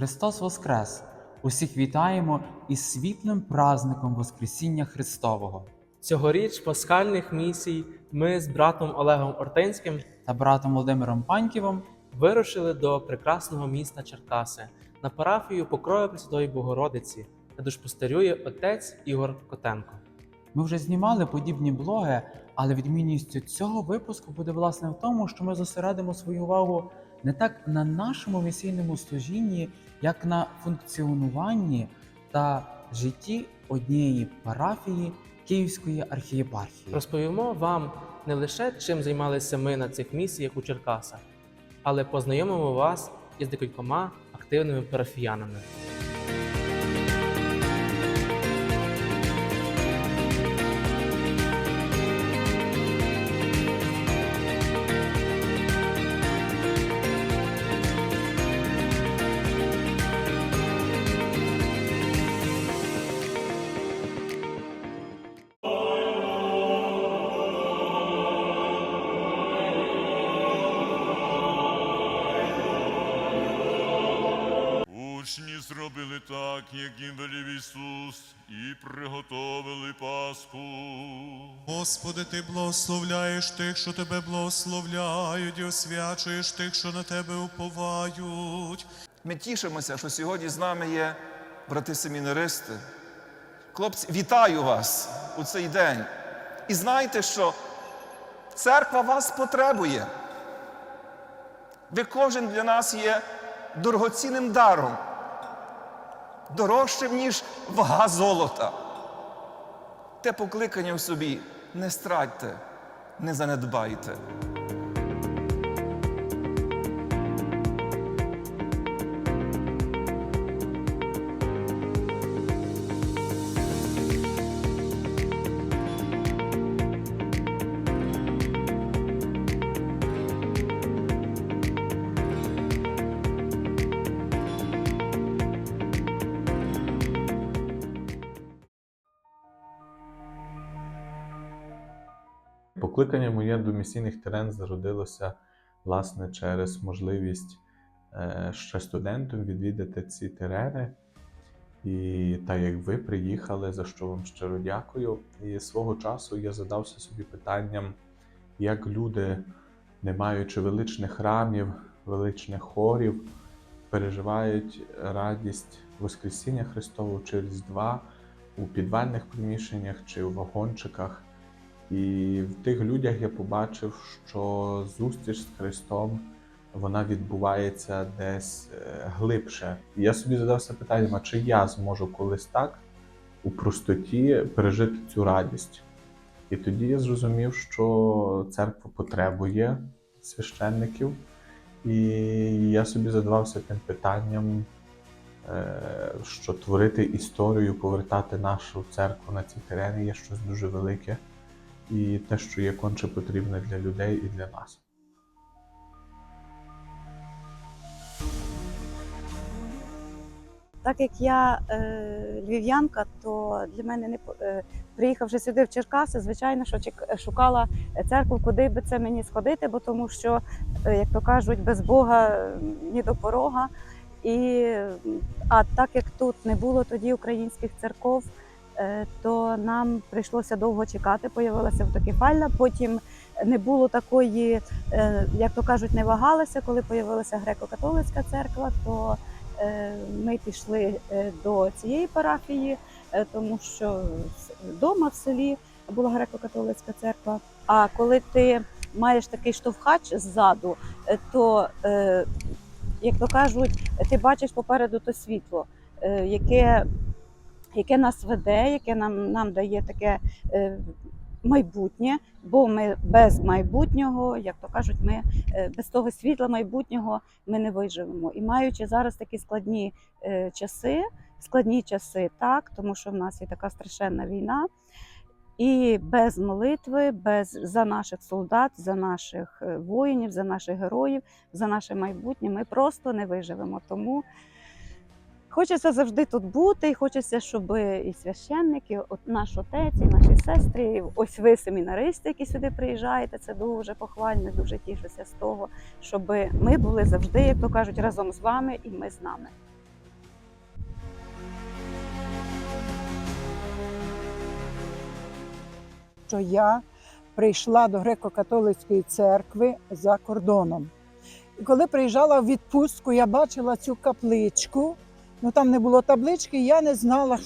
Христос Воскрес! Усіх вітаємо із світлим праздником Воскресіння Христового Цьогоріч пасхальних місій ми з братом Олегом Ортенським та братом Володимиром Паньківом вирушили до прекрасного міста Черкаси на парафію Покрова Пресвятої Богородиці, де душпостерює отець Ігор Котенко. Ми вже знімали подібні блоги, але відмінністю цього випуску буде власне в тому, що ми зосередимо свою увагу не так на нашому місійному служінні, як на функціонуванні та житті однієї парафії Київської архієпархії. Розповімо вам не лише чим займалися ми на цих місіях у Черкасах, але познайомимо вас із декількома активними парафіянами. Так, велів Ісус, і приготовили Пасху. Господи, ти благословляєш тих, що тебе благословляють, і освячуєш тих, що на тебе уповають. Ми тішимося, що сьогодні з нами є брати семінаристи. Хлопці, вітаю вас у цей день. І знайте, що церква вас потребує. Ви кожен для нас є дорогоцінним даром, дорожчим, ніж вага золота. Те покликання в собі не стратьте, не занедбайте. Покликання моє до місійних терен зародилося власне через можливість е, ще студентам відвідати ці терени. І так як ви приїхали, за що вам щиро дякую. І свого часу я задався собі питанням, як люди, не маючи величних храмів, величних хорів, переживають радість Воскресіння Христового через два у підвальних приміщеннях чи у вагончиках. І в тих людях я побачив, що зустріч з Христом вона відбувається десь е, глибше. І я собі задався питанням, чи я зможу колись так у простоті пережити цю радість? І тоді я зрозумів, що церква потребує священників, і я собі задавався тим питанням, е, що творити історію, повертати нашу церкву на ці терени є щось дуже велике і те, що є конче потрібне для людей і для нас. Так як я е, львів'янка, то для мене не е, приїхавши сюди в Черкаси, звичайно, що чек- шукала церкву, куди би це мені сходити, бо тому що, е, як то кажуть, без Бога ні до порога. І, а так як тут не було тоді українських церков, то нам прийшлося довго чекати. Появилася автокефальна, потім не було такої, е, як то кажуть, не вагалися. Коли появилася греко-католицька церква, то Е, Ми пішли е, до цієї парафії, е, тому що вдома в селі була греко-католицька церква. А коли ти маєш такий штовхач ззаду, е, то, е, як то кажуть, ти бачиш попереду то світло, е, яке, яке нас веде, яке нам, нам дає таке е, майбутнє, бо ми без майбутнього, як то кажуть, ми е, без того світла майбутнього ми не виживемо. І маючи зараз такі складні е, часи, складні часи, так, тому що в нас є така страшенна війна. І без молитви, без за наших солдат, за наших воїнів, за наших героїв, за наше майбутнє, ми просто не виживемо. Тому Хочеться завжди тут бути, і хочеться, щоб і священники, і наш отець, і наші сестри. і Ось ви семінаристи, які сюди приїжджаєте. Це дуже похвально, дуже тішуся з того, щоб ми були завжди, як то кажуть, разом з вами, і ми з нами. Що я прийшла до греко-католицької церкви за кордоном. І коли приїжджала в відпустку, я бачила цю капличку. Ну там не було таблички, я не знала,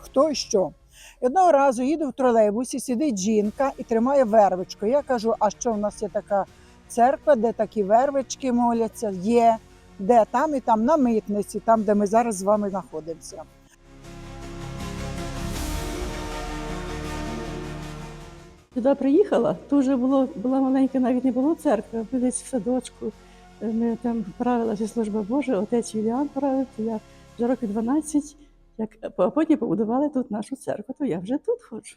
хто і що. Одного разу їду в тролейбусі, сидить жінка і тримає вервичку. Я кажу: а що в нас є така церква, де такі вервички моляться? Є. Де там і там на митниці, там, де ми зараз з вами знаходимося. Туди приїхала, то вже було, була маленька, навіть не було церкви, а десь в садочку. Е, Ми там правилася служба Божа, отець Юліан правив, я вже років 12, як, потім побудували тут нашу церкву, то я вже тут ходжу.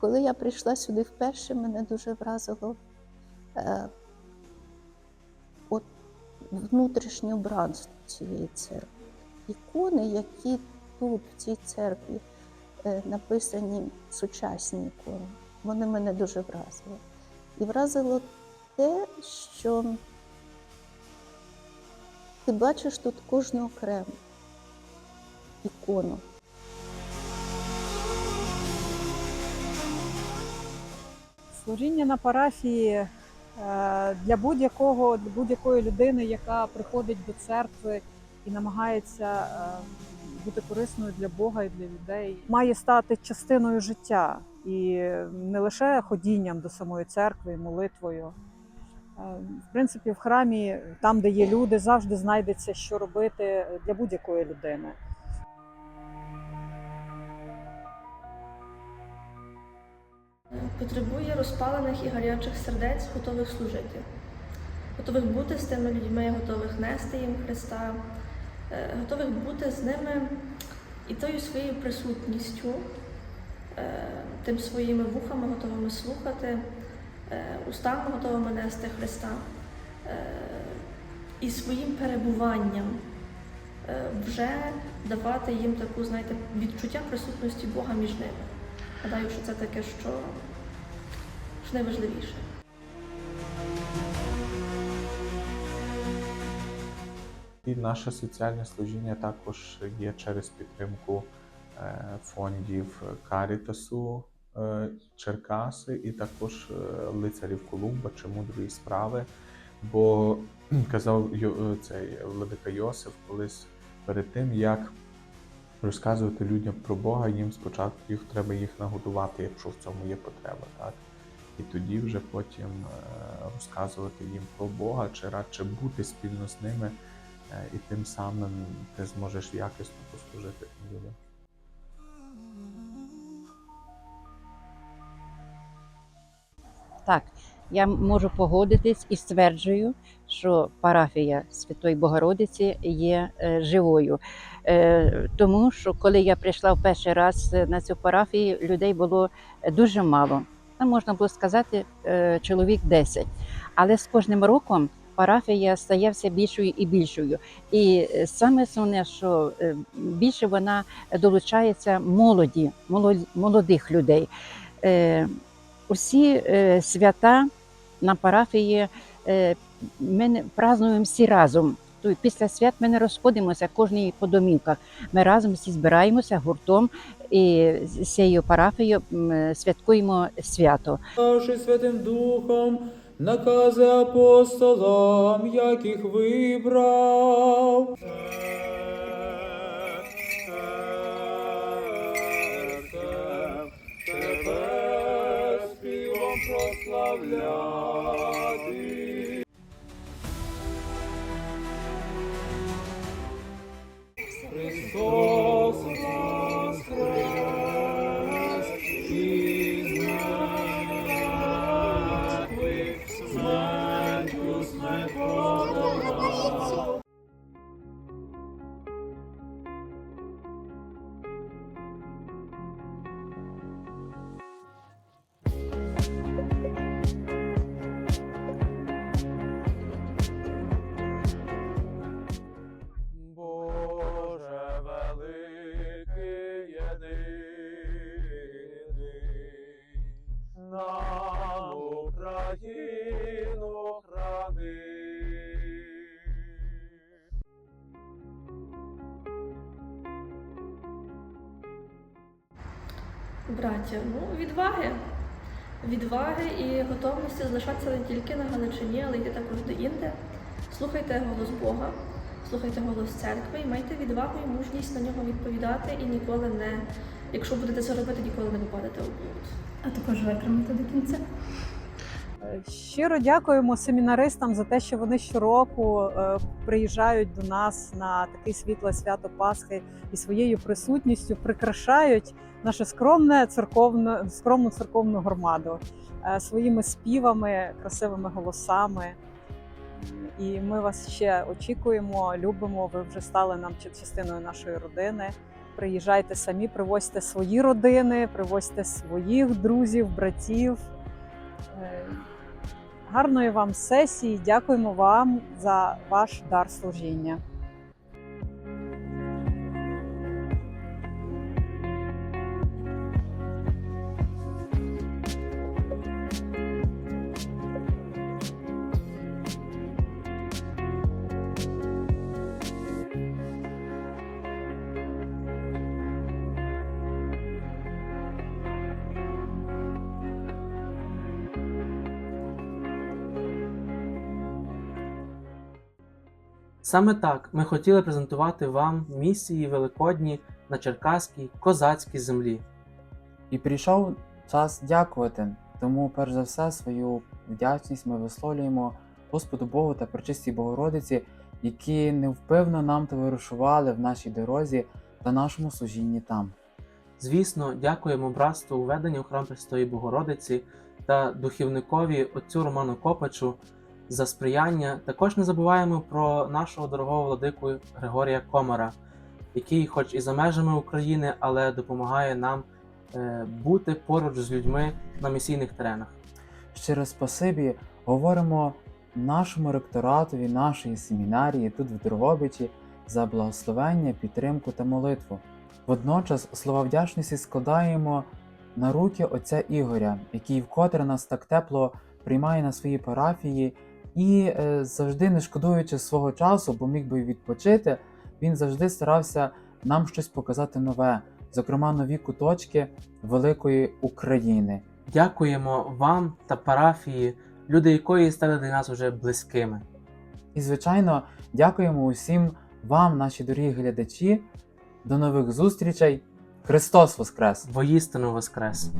Коли я прийшла сюди вперше, мене дуже вразило е, от внутрішнє убранство цієї церкви. Ікони, які тут, в цій церкві, е, написані сучасні ікони, вони мене дуже вразили. І вразило те, що ти бачиш тут кожну окрему ікону. Служіння на парафії е, для будь-якого будь-якої людини, яка приходить до церкви і намагається е, бути корисною для Бога і для людей, має стати частиною життя і не лише ходінням до самої церкви, і молитвою. Е, В принципі, в храмі, там, де є люди, завжди знайдеться, що робити для будь-якої людини. потребує розпалених і гарячих сердець, готових служити, готових бути з тими людьми, готових нести їм Христа, е, готових бути з ними і тою своєю присутністю, е, тим своїми вухами готовими слухати, устами готовими нести Христа е, і своїм перебуванням. е, Вже давати їм таку, знаєте, відчуття присутності Бога між ними. Гадаю, що це таке, що, що найважливіше. І наше соціальне служіння також є через підтримку е, фондів Карітасу е, Черкаси і також е, лицарів Колумба чи мудрої справи. Бо казав е, цей владика Йосиф колись перед тим, як розказувати людям про Бога, їм спочатку їх треба їх нагодувати, якщо в цьому є потреба, так? І тоді вже потім е, розказувати їм про Бога, чи радше бути спільно з ними, е, і тим самим ти зможеш якісно послужити людям. Так, я можу погодитись і стверджую, що парафія Святої Богородиці є е, живою. Е, тому що коли я прийшла в перший раз е, на цю парафію, людей було дуже мало. Там можна було сказати чоловік 10. Але з кожним роком парафія стає все більшою і більшою. І саме основне, що більше вона долучається молоді, молодих людей. Усі е, свята на парафії е, ми празднуємо всі разом. Після свят ми не розходимося кожній по домівках. Ми разом всі збираємося гуртом і з цією парафією е, святкуємо свято. Святим Духом, накази апостолам, яких вибрав. прославляти. Браття, ну, відваги. Відваги і готовності залишатися не тільки на Галичині, але йти також до інде. Слухайте голос Бога, слухайте голос церкви і майте відвагу і мужність на нього відповідати і ніколи не, якщо будете це робити, ніколи не попадете у блуд. А також витримати до кінця. Е, Щиро дякуємо семінаристам за те, що вони щороку е, приїжджають до нас на таке світле свято Пасхи і своєю присутністю прикрашають наше скромне церковне, скромну церковну громаду е, своїми співами, красивими голосами. І ми вас ще очікуємо, любимо. Ви вже стали нам частиною нашої родини. Приїжджайте самі, привозьте свої родини, привозьте своїх друзів, братів. Е, Гарної вам сесії. Дякуємо вам за ваш дар служіння. Саме так ми хотіли презентувати вам місії Великодні на Черкаській козацькій землі. І прийшов час дякувати. Тому, перш за все, свою вдячність ми висловлюємо Господу Богу та Пречистій Богородиці, які невпевно нам товаришували в нашій дорозі та нашому служінні там. Звісно, дякуємо братству уведення у храм Престої Богородиці та духівникові отцю Роману Копачу за сприяння. Також не забуваємо про нашого дорогого владику Григорія Комара, який, хоч і за межами України, але допомагає нам е, бути поруч з людьми на місійних теренах. Щиро спасибі говоримо нашому ректоратові нашої семінарії тут в Дрогобичі за благословення, підтримку та молитву. Водночас слова вдячності складаємо на руки отця Ігоря, який вкотре нас так тепло приймає на свої парафії і е, завжди не шкодуючи свого часу, бо міг би відпочити, він завжди старався нам щось показати нове, зокрема нові куточки великої України. Дякуємо вам та парафії, люди якої стали для нас уже близькими. І, звичайно, дякуємо усім вам, наші дорогі глядачі. До нових зустрічей. Христос Воскрес! Воістину Воскрес!